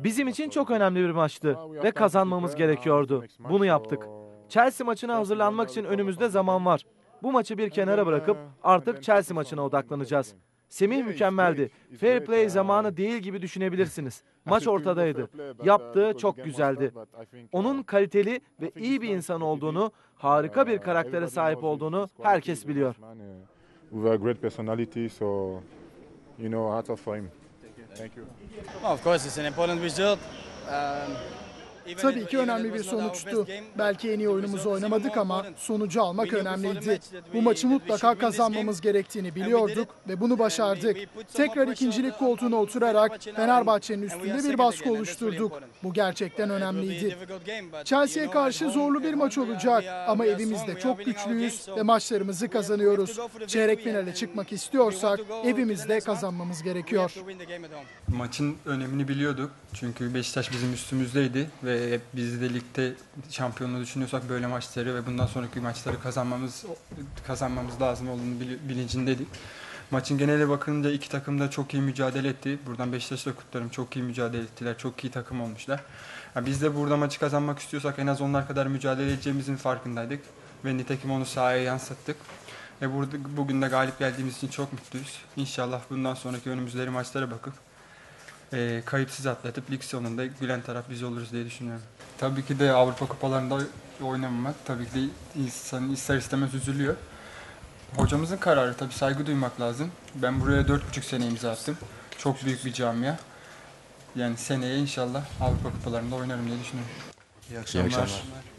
Bizim için çok önemli bir maçtı ve kazanmamız gerekiyordu. Bunu yaptık. Chelsea maçına hazırlanmak için önümüzde zaman var. Bu maçı bir kenara bırakıp artık Chelsea maçına odaklanacağız. Semih mükemmeldi. Fair play zamanı değil gibi düşünebilirsiniz. Maç ortadaydı. Yaptığı çok güzeldi. Onun kaliteli ve iyi bir insan olduğunu, harika bir karaktere sahip olduğunu herkes biliyor. With a great personality, so you know, hats off for him. Thank you. Thank Well, of course, it's an important result. Um, even Tabii ki önemli bir sonuçtu. Belki en iyi oyunumuzu oynamadık ama sonucu almak önemliydi. Bu maçı mutlaka kazanmamız gerektiğini biliyorduk ve bunu başardık. Tekrar ikincilik koltuğuna oturarak Fenerbahçe'nin üstünde bir baskı oluşturduk. Bu gerçekten önemliydi. Chelsea'ye karşı zorlu bir maç olacak ama evimizde çok güçlüyüz ve maçlarımızı kazanıyoruz. Çeyrek finale çıkmak istiyorsak evimizde kazanmamız gerekiyor. Maçın önemini biliyorduk. Çünkü Beşiktaş bizim üstümüzdeydi ve hep biz de ligde şampiyonluğu düşünüyorsak böyle maçları ve bundan sonraki maçları kazanmamız kazanmamız lazım olduğunu bili- bilincindeydik. Maçın genele bakınca iki takım da çok iyi mücadele etti. Buradan Beşiktaş'ı kutlarım. Çok iyi mücadele ettiler. Çok iyi takım olmuşlar. Ya biz de burada maçı kazanmak istiyorsak en az onlar kadar mücadele edeceğimizin farkındaydık. Ve nitekim onu sahaya yansıttık. E burada, bugün de galip geldiğimiz için çok mutluyuz. İnşallah bundan sonraki önümüzdeki maçlara bakıp e, kayıpsız atlatıp lig sonunda gülen taraf biz oluruz diye düşünüyorum. Tabii ki de Avrupa kupalarında oynamamak tabii ki de insan ister istemez üzülüyor. Hocamızın kararı tabii saygı duymak lazım. Ben buraya dört buçuk sene imza attım. Çok büyük bir camia. Yani seneye inşallah Avrupa kupalarında oynarım diye düşünüyorum. İyi akşamlar. İyi akşamlar.